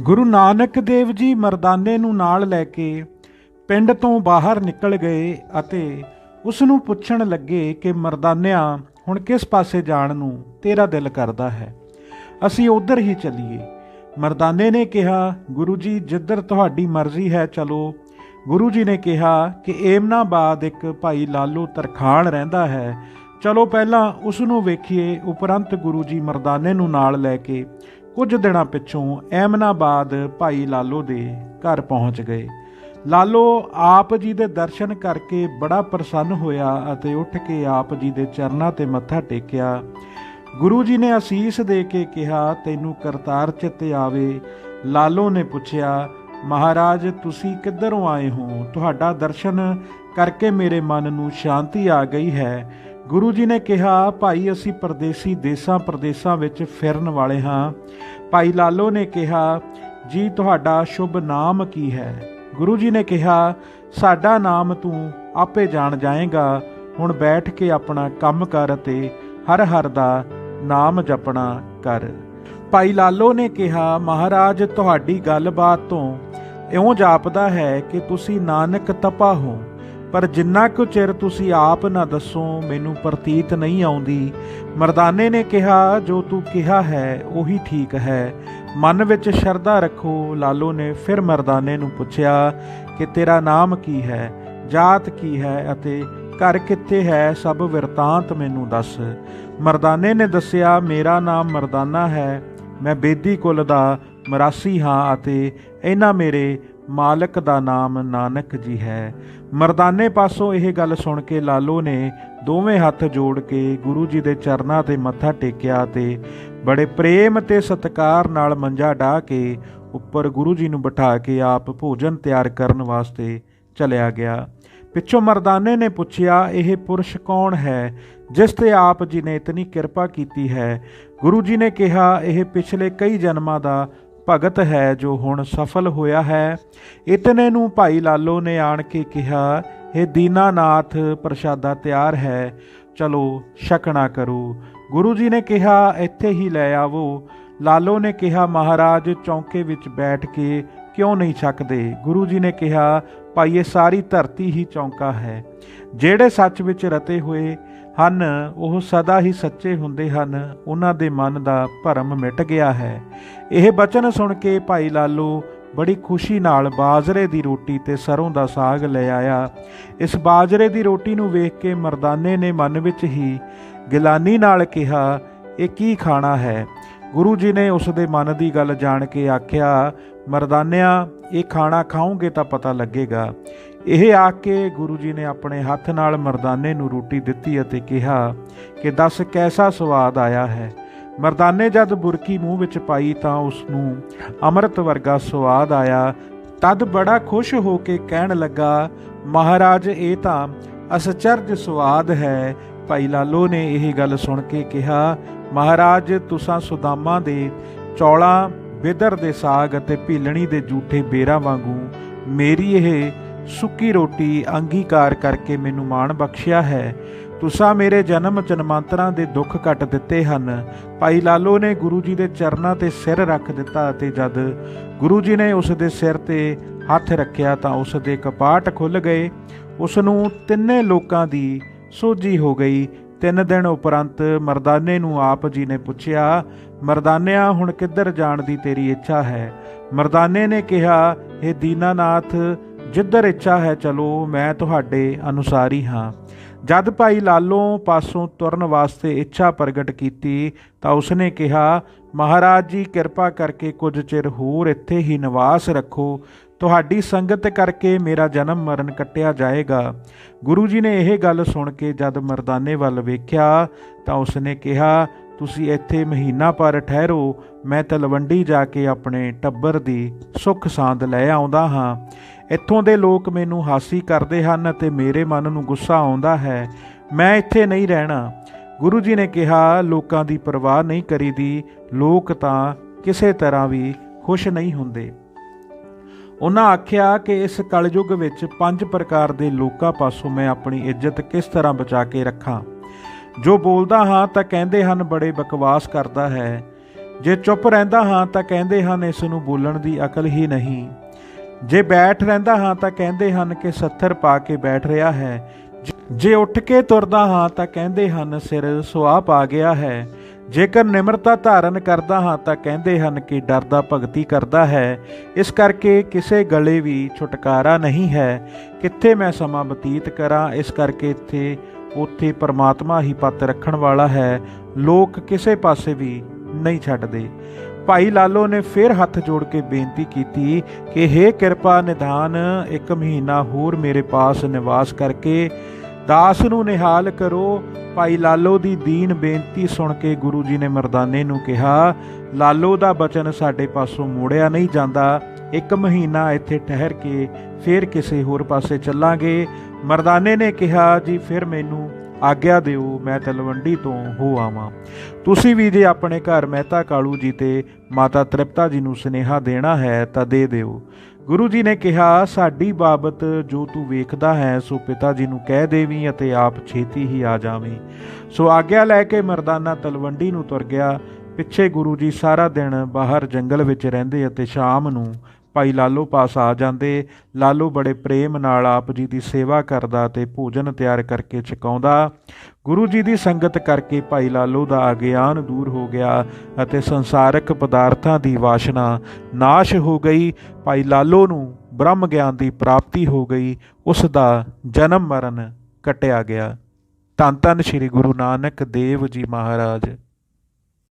ਗੁਰੂ ਨਾਨਕ ਦੇਵ ਜੀ ਮਰਦਾਨੇ ਨੂੰ ਨਾਲ ਲੈ ਕੇ ਪਿੰਡ ਤੋਂ ਬਾਹਰ ਨਿਕਲ ਗਏ ਅਤੇ ਉਸ ਨੂੰ ਪੁੱਛਣ ਲੱਗੇ ਕਿ ਮਰਦਾਨਿਆਂ, ਹੁਣ ਕਿਸ ਪਾਸੇ ਜਾਣ ਨੂੰ ਤੇਰਾ ਦਿਲ ਕਰਦਾ ਹੈ? ਅਸੀਂ ਉਧਰ ਹੀ ਚੱਲੀਏ। ਮਰਦਾਨੇ ਨੇ ਕਿਹਾ, ਗੁਰੂ ਜੀ, ਜਿੱਧਰ ਤੁਹਾਡੀ ਮਰਜ਼ੀ ਹੈ, ਚਲੋ। ਗੁਰੂ ਜੀ ਨੇ ਕਿਹਾ ਕਿ ਏਮਨਾਬਾਦ ਇੱਕ ਭਾਈ ਲਾਲੋ ਤਰਖਾਣ ਰਹਿੰਦਾ ਹੈ। ਚਲੋ ਪਹਿਲਾਂ ਉਸ ਨੂੰ ਵੇਖੀਏ, ਉਪਰੰਤ ਗੁਰੂ ਜੀ ਮਰਦਾਨੇ ਨੂੰ ਨਾਲ ਲੈ ਕੇ। ਕੁਝ ਦਿਨਾਂ ਪਿੱਛੋਂ ਐਮਨਾਬਾਦ ਭਾਈ ਲਾਲੋ ਦੇ ਘਰ ਪਹੁੰਚ ਗਏ। ਲਾਲੋ ਆਪ ਜੀ ਦੇ ਦਰਸ਼ਨ ਕਰਕੇ ਬੜਾ ਪ੍ਰਸੰਨ ਹੋਇਆ ਅਤੇ ਉੱਠ ਕੇ ਆਪ ਜੀ ਦੇ ਚਰਨਾਂ ਤੇ ਮੱਥਾ ਟੇਕਿਆ। ਗੁਰੂ ਜੀ ਨੇ ਅਸੀਸ ਦੇ ਕੇ ਕਿਹਾ, ਤੈਨੂੰ ਕਰਤਾਰ ਚਿੱਤ ਆਵੇ। ਲਾਲੋ ਨੇ ਪੁੱਛਿਆ, ਮਹਾਰਾਜ, ਤੁਸੀਂ ਕਿੱਧਰੋਂ ਆਏ ਹੋ? ਤੁਹਾਡਾ ਦਰਸ਼ਨ ਕਰਕੇ ਮੇਰੇ ਮਨ ਨੂੰ ਸ਼ਾਂਤੀ ਆ ਗਈ ਹੈ। ਗੁਰੂ ਜੀ ਨੇ ਕਿਹਾ, ਭਾਈ, ਅਸੀਂ ਪਰਦੇਸੀ ਦੇਸਾਂ ਪ੍ਰਦੇਸਾਂ ਵਿੱਚ ਫਿਰਨ ਵਾਲੇ ਹਾਂ। ਭਾਈ ਲਾਲੋ ਨੇ ਕਿਹਾ, ਜੀ, ਤੁਹਾਡਾ ਸ਼ੁਭ ਨਾਮ ਕੀ ਹੈ? ਗੁਰੂ ਜੀ ਨੇ ਕਿਹਾ, ਸਾਡਾ ਨਾਮ ਤੂੰ ਆਪੇ ਜਾਣ ਜਾਏਗਾ। ਹੁਣ ਬੈਠ ਕੇ ਆਪਣਾ ਕੰਮ ਕਰ ਅਤੇ ਹਰ ਹਰ ਦਾ ਨਾਮ ਜਪਣਾ ਕਰ। ਭਾਈ ਲਾਲੋ ਨੇ ਕਿਹਾ, ਮਹਾਰਾਜ, ਤੁਹਾਡੀ ਗੱਲਬਾਤ ਤੋਂ ਇਉਂ ਜਾਪਦਾ ਹੈ ਕਿ ਤੁਸੀਂ ਨਾਨਕ ਤਪਾ ਹੋ। ਪਰ ਜਿੰਨਾ ਕੁ ਚਿਰ ਤੁਸੀਂ ਆਪ ਨਾ ਦੱਸੋ, ਮੈਨੂੰ ਪ੍ਰਤੀਤ ਨਹੀਂ ਆਉਂਦੀ। ਮਰਦਾਨੇ ਨੇ ਕਿਹਾ, ਜੋ ਤੂੰ ਕਿਹਾ ਹੈ, ਉਹੀ ਠੀਕ ਹੈ। ਮਨ ਵਿੱਚ ਸ਼ਰਧਾ ਰੱਖੋ, ਲਾਲੋ ਨੇ ਫਿਰ ਮਰਦਾਨੇ ਨੂੰ ਪੁੱਛਿਆ ਕਿ ਤੇਰਾ ਨਾਮ ਕੀ ਹੈ, ਜਾਤ ਕੀ ਹੈ ਅਤੇ ਘਰ ਕਿੱਥੇ ਹੈ, ਸਭ ਵਰਤਾਂਤ ਮੈਨੂੰ ਦੱਸ। ਮਰਦਾਨੇ ਨੇ ਦੱਸਿਆ, ਮੇਰਾ ਨਾਮ ਮਰਦਾਨਾ ਹੈ, ਮੈਂ ਬੇਦੀ ਕੁਲ ਦਾ ਮਰਾਸੀ ਹਾਂ ਅਤੇ ਇਹਨਾਂ ਮੇਰੇ ਮਾਲਕ ਦਾ ਨਾਮ ਨਾਨਕ ਜੀ ਹੈ। ਮਰਦਾਨੇ ਪਾਸੋਂ ਇਹ ਗੱਲ ਸੁਣ ਕੇ ਲਾਲੋ ਨੇ ਦੋਵੇਂ ਹੱਥ ਜੋੜ ਕੇ ਗੁਰੂ ਜੀ ਦੇ ਚਰਨਾਂ ਤੇ ਮੱਥਾ ਟੇਕਿਆ ਤੇ ਬੜੇ ਪ੍ਰੇਮ ਤੇ ਸਤਿਕਾਰ ਨਾਲ ਮੰਜਾ ਢਾ ਕੇ ਉੱਪਰ ਗੁਰੂ ਜੀ ਨੂੰ ਬਿਠਾ ਕੇ ਆਪ ਭੋਜਨ ਤਿਆਰ ਕਰਨ ਵਾਸਤੇ ਚਲਿਆ ਗਿਆ। ਪਿੱਛੋਂ ਮਰਦਾਨੇ ਨੇ ਪੁੱਛਿਆ, ਇਹ ਪੁਰਸ਼ ਕੌਣ ਹੈ? ਜਿਸ ਤੇ ਆਪ ਜੀ ਨੇ ਇਤਨੀ ਕਿਰਪਾ ਕੀਤੀ ਹੈ। ਗੁਰੂ ਜੀ ਨੇ ਕਿਹਾ, ਇਹ ਪਿਛਲੇ ਕਈ ਜਨਮਾਂ ਦਾ ਭਗਤ ਹੈ ਜੋ ਹੁਣ ਸਫਲ ਹੋਇਆ ਹੈ। ਇਤਨੇ ਨੂੰ ਭਾਈ ਲਾਲੋ ਨੇ ਆਣ ਕੇ ਕਿਹਾ ਇਹ ਦੀਨਾਨਾਥ, ਪ੍ਰਸ਼ਾਦਾ ਤਿਆਰ ਹੈ। ਚਲੋ, ਛਕਣਾ ਕਰੋ। ਗੁਰੂ ਜੀ ਨੇ ਕਿਹਾ, ਇੱਥੇ ਹੀ ਲੈ ਆਵੋ। ਲਾਲੋ ਨੇ ਕਿਹਾ, ਮਹਾਰਾਜ, ਚੌਂਕੇ ਵਿੱਚ ਬੈਠ ਕੇ ਕਿਉਂ ਨਹੀਂ ਛਕਦੇ? ਗੁਰੂ ਜੀ ਨੇ ਕਿਹਾ, ਭਾਈ, ਇਹ ਸਾਰੀ ਧਰਤੀ ਹੀ ਚੌਂਕਾ ਹੈ। ਜਿਹੜੇ ਸੱਚ ਵਿੱਚ ਰਤੇ ਹੋਏ ਹਨ, ਉਹ ਸਦਾ ਹੀ ਸੱਚੇ ਹੁੰਦੇ ਹਨ, ਉਹਨਾਂ ਦੇ ਮਨ ਦਾ ਭਰਮ ਮਿਟ ਗਿਆ ਹੈ। ਇਹ ਬਚਨ ਸੁਣ ਕੇ ਭਾਈ ਲਾਲੋ ਬੜੀ ਖੁਸ਼ੀ ਨਾਲ ਬਾਜਰੇ ਦੀ ਰੋਟੀ ਤੇ ਸਰੋਂ ਦਾ ਸਾਗ ਲੈ ਆਇਆ। ਇਸ ਬਾਜਰੇ ਦੀ ਰੋਟੀ ਨੂੰ ਵੇਖ ਕੇ ਮਰਦਾਨੇ ਨੇ ਮਨ ਵਿੱਚ ਹੀ ਗਿਲਾਨੀ ਨਾਲ ਕਿਹਾ, ਇਹ ਕੀ ਖਾਣਾ ਹੈ? ਗੁਰੂ ਜੀ ਨੇ ਉਸ ਦੇ ਮਨ ਦੀ ਗੱਲ ਜਾਣ ਕੇ ਆਖਿਆ, ਮਰਦਾਨਿਆ, ਇਹ ਖਾਣਾ ਖਾਓਗੇ ਤਾਂ ਪਤਾ ਲੱਗੇਗਾ। ਇਹ ਆ ਕੇ ਗੁਰੂ ਜੀ ਨੇ ਆਪਣੇ ਹੱਥ ਨਾਲ ਮਰਦਾਨੇ ਨੂੰ ਰੋਟੀ ਦਿੱਤੀ ਅਤੇ ਕਿਹਾ ਕਿ ਦੱਸ ਕੈਸਾ ਸਵਾਦ ਆਇਆ ਹੈ। ਮਰਦਾਨੇ ਜਦ ਬੁਰਕੀ ਮੂੰਹ ਵਿੱਚ ਪਾਈ ਤਾਂ ਉਸ ਨੂੰ ਅੰਮ੍ਰਿਤ ਵਰਗਾ ਸਵਾਦ ਆਇਆ। ਤਦ ਬੜਾ ਖੁਸ਼ ਹੋ ਕੇ ਕਹਿਣ ਲੱਗਾ, ਮਹਾਰਾਜ, ਇਹ ਤਾਂ ਅਸਚਰਜ ਸਵਾਦ ਹੈ। ਭਾਈ ਲਾਲੋ ਨੇ ਇਹ ਗੱਲ ਸੁਣ ਕੇ ਕਿਹਾ, ਮਹਾਰਾਜ, ਤੁਸਾਂ ਸੁਦਾਮਾ ਦੇ ਚੌਲਾਂ ਬਿਦਰ ਦੇ ਸਾਗ ਅਤੇ ਭੀਲਣੀ ਦੇ ਜੂਠੇ ਬੇਰਾਂ ਵਾਂਗੂ ਮੇਰੀ ਇਹ ਸੁੱਕੀ ਰੋਟੀ ਅੰਗੀਕਾਰ ਕਰਕੇ ਮੈਨੂੰ ਮਾਣ ਬਖਸ਼ਿਆ ਹੈ। ਤੁਸਾਂ ਮੇਰੇ ਜਨਮ ਜਨਮਾਂਤਰਾਂ ਦੇ ਦੁੱਖ ਕੱਟ ਦਿੱਤੇ ਹਨ। ਭਾਈ ਲਾਲੋ ਨੇ ਗੁਰੂ ਜੀ ਦੇ ਚਰਨਾਂ ਤੇ ਸਿਰ ਰੱਖ ਦਿੱਤਾ ਅਤੇ ਜਦ ਗੁਰੂ ਜੀ ਨੇ ਉਸ ਦੇ ਸਿਰ ਤੇ ਹੱਥ ਰੱਖਿਆ ਤਾਂ ਉਸ ਦੇ ਕਪਾਟ ਖੁੱਲ ਗਏ। ਉਸ ਨੂੰ ਤਿੰਨੇ ਲੋਕਾਂ ਦੀ ਸੋਝੀ ਹੋ ਗਈ। ਤਿੰਨ ਦਿਨ ਉਪਰੰਤ ਮਰਦਾਨੇ ਨੂੰ ਆਪ ਜੀ ਨੇ ਪੁੱਛਿਆ, ਮਰਦਾਨਿਆ, ਹੁਣ ਕਿੱਧਰ ਜਾਣ ਦੀ ਤੇਰੀ ਇੱਛਾ ਹੈ? ਮਰਦਾਨੇ ਨੇ ਕਿਹਾ ਇਹ ਦੀਨਾਨਾਥ ਜਿੱਧਰ ਇੱਛਾ ਹੈ ਚਲੋ, ਮੈਂ ਤੁਹਾਡੇ ਅਨੁਸਾਰੀ ਹਾਂ। ਜਦ ਭਾਈ ਲਾਲੋ ਪਾਸੋਂ ਤੁਰਨ ਵਾਸਤੇ ਇੱਛਾ ਪ੍ਰਗਟ ਕੀਤੀ, ਤਾਂ ਉਸਨੇ ਕਿਹਾ, ਮਹਾਰਾਜ ਜੀ, ਕਿਰਪਾ ਕਰਕੇ ਕੁਝ ਚਿਰ ਹੋਰ ਇੱਥੇ ਹੀ ਨਿਵਾਸ ਰੱਖੋ। ਤੁਹਾਡੀ ਸੰਗਤ ਕਰਕੇ ਮੇਰਾ ਜਨਮ ਮਰਨ ਕੱਟਿਆ ਜਾਏਗਾ। ਗੁਰੂ ਜੀ ਨੇ ਇਹ ਗੱਲ ਸੁਣ ਕੇ ਜਦ ਮਰਦਾਨੇ ਵੱਲ ਵੇਖਿਆ, ਤਾਂ ਉਸਨੇ ਕਿਹਾ, ਤੁਸੀਂ ਇੱਥੇ ਮਹੀਨਾ ਪਰ ਠਹਿਰੋ, ਮੈਂ ਤਲਵੰਡੀ ਜਾ ਕੇ ਆਪਣੇ ਟੱਬਰ ਦੀ ਸੁੱਖ ਸਾਂਦ ਲੈ ਆਉਂਦਾ ਹਾਂ। ਇੱਥੋਂ ਦੇ ਲੋਕ ਮੈਨੂੰ ਹਾਸੀ ਕਰਦੇ ਹਨ ਅਤੇ ਮੇਰੇ ਮਨ ਨੂੰ ਗੁੱਸਾ ਆਉਂਦਾ ਹੈ। ਮੈਂ ਇੱਥੇ ਨਹੀਂ ਰਹਿਣਾ। ਗੁਰੂ ਜੀ ਨੇ ਕਿਹਾ, ਲੋਕਾਂ ਦੀ ਪਰਵਾਹ ਨਹੀਂ ਕਰੀਦੀ। ਲੋਕ ਤਾਂ ਕਿਸੇ ਤਰ੍ਹਾਂ ਵੀ ਖੁਸ਼ ਨਹੀਂ ਹੁੰਦੇ। ਉਹਨਾਂ ਆਖਿਆ ਕਿ ਇਸ ਕਲਯੁਗ ਵਿੱਚ ਪੰਜ ਪ੍ਰਕਾਰ ਦੇ ਲੋਕਾਂ ਪਾਸੋਂ ਮੈਂ ਆਪਣੀ ਇੱਜ਼ਤ ਕਿਸ ਤਰ੍ਹਾਂ ਬਚਾ ਕੇ ਰੱਖਾਂ? ਜੋ ਬੋਲਦਾ ਹਾਂ ਤਾਂ ਕਹਿੰਦੇ ਹਨ, ਬੜੇ ਬਕਵਾਸ ਕਰਦਾ ਹੈ। ਜੇ ਚੁੱਪ ਰਹਿੰਦਾ ਹਾਂ ਤਾਂ ਕਹਿੰਦੇ ਹਨ, ਇਸ ਨੂੰ ਬੋਲਣ ਦੀ ਅਕਲ ਹੀ ਨਹੀਂ। ਜੇ ਬੈਠ ਰਹਿੰਦਾ ਹਾਂ ਤਾਂ ਕਹਿੰਦੇ ਹਨ ਕਿ ਸੱਥਰ ਪਾ ਕੇ ਬੈਠ ਰਿਹਾ ਹੈ। ਜੇ ਉੱਠ ਕੇ ਤੁਰਦਾ ਹਾਂ ਤਾਂ ਕਹਿੰਦੇ ਹਨ ਸਿਰ ਸੁਆਹ ਪਾ ਗਿਆ ਹੈ। ਜੇਕਰ ਨਿਮਰਤਾ ਧਾਰਨ ਕਰਦਾ ਹਾਂ ਤਾਂ ਕਹਿੰਦੇ ਹਨ ਕਿ ਡਰਦਾ ਭਗਤੀ ਕਰਦਾ ਹੈ। ਇਸ ਕਰਕੇ ਕਿਸੇ ਗਲੇ ਵੀ ਛੁਟਕਾਰਾ ਨਹੀਂ ਹੈ। ਕਿੱਥੇ ਮੈਂ ਸਮਾਂ ਬਤੀਤ ਕਰਾਂ, ਇਸ ਕਰਕੇ ਇੱਥੇ, ਉੱਥੇ ਪਰਮਾਤਮਾ ਹੀ ਪੱਤ ਰੱਖਣ ਵਾਲਾ ਹੈ। ਲੋਕ ਕਿਸੇ ਪਾਸੇ ਵੀ ਨਹੀਂ ਛੱਡਦੇ। ਭਾਈ ਲਾਲੋ ਨੇ ਫਿਰ ਹੱਥ ਜੋੜ ਕੇ ਬੇਨਤੀ ਕੀਤੀ ਕਿ हे ਕਿਰਪਾ ਨਿਧਾਨ, ਇੱਕ ਮਹੀਨਾ ਹੋਰ ਮੇਰੇ ਪਾਸ ਨਿਵਾਸ ਕਰਕੇ ਦਾਸ ਨੂੰ ਨਿਹਾਲ ਕਰੋ। ਭਾਈ ਲਾਲੋ ਦੀ ਦੀਨ ਬੇਨਤੀ ਸੁਣ ਕੇ ਗੁਰੂ ਜੀ ਨੇ ਮਰਦਾਨੇ ਨੂੰ ਕਿਹਾ, ਲਾਲੋ ਦਾ ਬਚਨ ਸਾਡੇ ਪਾਸੋਂ ਮੋੜਿਆ ਨਹੀਂ ਜਾਂਦਾ। ਇੱਕ ਮਹੀਨਾ ਇੱਥੇ ਠਹਿਰ ਕੇ ਫਿਰ ਕਿਸੇ ਹੋਰ ਪਾਸੇ ਚੱਲਾਂਗੇ। ਮਰਦਾਨੇ ਨੇ ਕਿਹਾ, ਜੀ, ਫਿਰ ਮੈਨੂੰ ਆਗਿਆ ਦਿਓ, ਮੈਂ ਤਲਵੰਡੀ ਤੋਂ ਹੋ ਆਵਾਂ। ਤੁਸੀਂ ਵੀ ਜੇ ਆਪਣੇ ਘਰ ਮਹਿਤਾ ਕਾਲੂ ਜੀ ਤੇ ਮਾਤਾ ਤ੍ਰਿਪਤਾ ਜੀ ਨੂੰ ਸੁਨੇਹਾ ਦੇਣਾ ਹੈ, ਤਾਂ ਦੇ ਦਿਓ। ਗੁਰੂ ਜੀ ਨੇ ਕਿਹਾ, ਸਾਡੀ ਬਾਬਤ ਜੋ ਤੂੰ ਵੇਖਦਾ ਹੈ, ਸੋ ਪਿਤਾ ਜੀ ਨੂੰ ਕਹਿ ਦੇਵੀਂ ਅਤੇ ਆਪ ਛੇਤੀ ਹੀ ਆ ਜਾਵੀਂ। ਸੋ ਆਗਿਆ ਲੈ ਕੇ ਮਰਦਾਨਾ ਤਲਵੰਡੀ ਨੂੰ ਤੁਰ ਗਿਆ। ਪਿੱਛੇ ਗੁਰੂ ਜੀ ਸਾਰਾ ਦਿਨ ਬਾਹਰ ਜੰਗਲ ਵਿੱਚ ਰਹਿੰਦੇ ਅਤੇ ਸ਼ਾਮ ਨੂੰ ਭਾਈ ਲਾਲੋ ਪਾਸ ਆ ਜਾਂਦੇ। ਲਾਲੋ ਬੜੇ ਪ੍ਰੇਮ ਨਾਲ ਆਪ ਜੀ ਦੀ ਸੇਵਾ ਕਰਦਾ ਤੇ ਭੋਜਨ ਤਿਆਰ ਕਰਕੇ ਛਕਾਉਂਦਾ। ਗੁਰੂ ਜੀ ਦੀ ਸੰਗਤ ਕਰਕੇ ਭਾਈ ਲਾਲੋ ਦਾ ਅਗਿਆਨ ਦੂਰ ਹੋ ਗਿਆ ਅਤੇ ਸੰਸਾਰਕ ਪਦਾਰਥਾਂ ਦੀ ਵਾਸ਼ਨਾ ਨਾਸ਼ ਹੋ ਗਈ। ਭਾਈ ਲਾਲੋ ਨੂੰ ਬ੍ਰਹਮ ਗਿਆਨ ਦੀ ਪ੍ਰਾਪਤੀ ਹੋ ਗਈ। ਉਸ ਦਾ ਜਨਮ ਮਰਨ ਕਟਿਆ ਗਿਆ। ਧੰਨ ਧੰਨ ਸ੍ਰੀ ਗੁਰੂ ਨਾਨਕ ਦੇਵ ਜੀ ਮਹਾਰਾਜ।